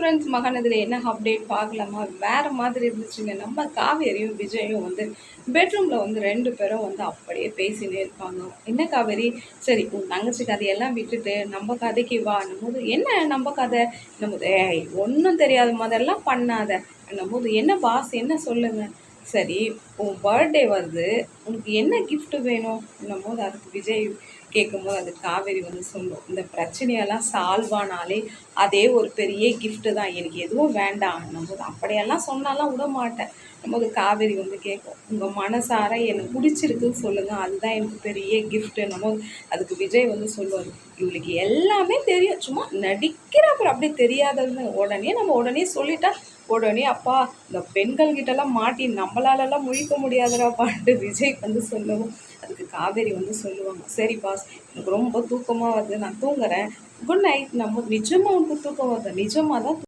Friends மகனதில் என்ன update பார்க்கலாமா? வேறு மாதிரி இருந்துச்சுங்க. நம்ம காவேரியும் விஜயும் வந்து பெட்ரூமில் வந்து ரெண்டு பேரும் வந்து அப்படியே பேசினே இருப்பாங்க. என்ன காவேரி? சரி உன் தங்கச்சி கதையெல்லாம் விட்டுட்டு நம்ம கதைக்கு வா. போது என்ன நம்ம கதை? நம்ம ஏய் ஒன்றும் தெரியாத மாதிரிலாம் பண்ணாத. போது என்ன பாஸ் என்ன சொல்லுங்கள் சரி உன் பர்த்டே வருது உனக்கு என்ன கிஃப்ட்டு வேணும் போது அதுக்கு விஜய் கேட்கும்போது அது காவேரி வந்து சொல்லும். இந்த பிரச்சனையெல்லாம் சால்வ் ஆனாலே அதே ஒரு பெரிய கிஃப்ட்டு தான். எனக்கு எதுவும் வேண்டாம் போது அப்படியெல்லாம் சொன்னாலாம் விட மாட்டேன். நம்ம காவேரி வந்து கேட்கும். உங்கள் மனசார எனக்கு பிடிச்சிருக்குன்னு சொல்லுங்கள் அதுதான் எனக்கு பெரிய கிஃப்ட்டு போது அதுக்கு விஜய் வந்து சொல்லுவார். இவளுக்கு எல்லாமே தெரியும். சும்மா நடிக்கிற அப்புறம் அப்படியே தெரியாததுன்னு உடனே நம்ம உடனே சொல்லிட்டா உடனே அப்பா இந்த பெண்கள் கிட்டலாம் மாட்டி நம்மளாலலாம் நிற்க முடியாதரா பாட்டு விஜய் வந்து சொல்லுவோம். அதுக்கு காவேரி வந்து சொல்லுவாங்க. சரி பாஸ் எனக்கு ரொம்ப தூக்கமாக வருது. நான் தூங்குறேன். குட் நைட் நம்ம நிஜமாக உனக்கு தூக்கம் வருது? நிஜமாக தான்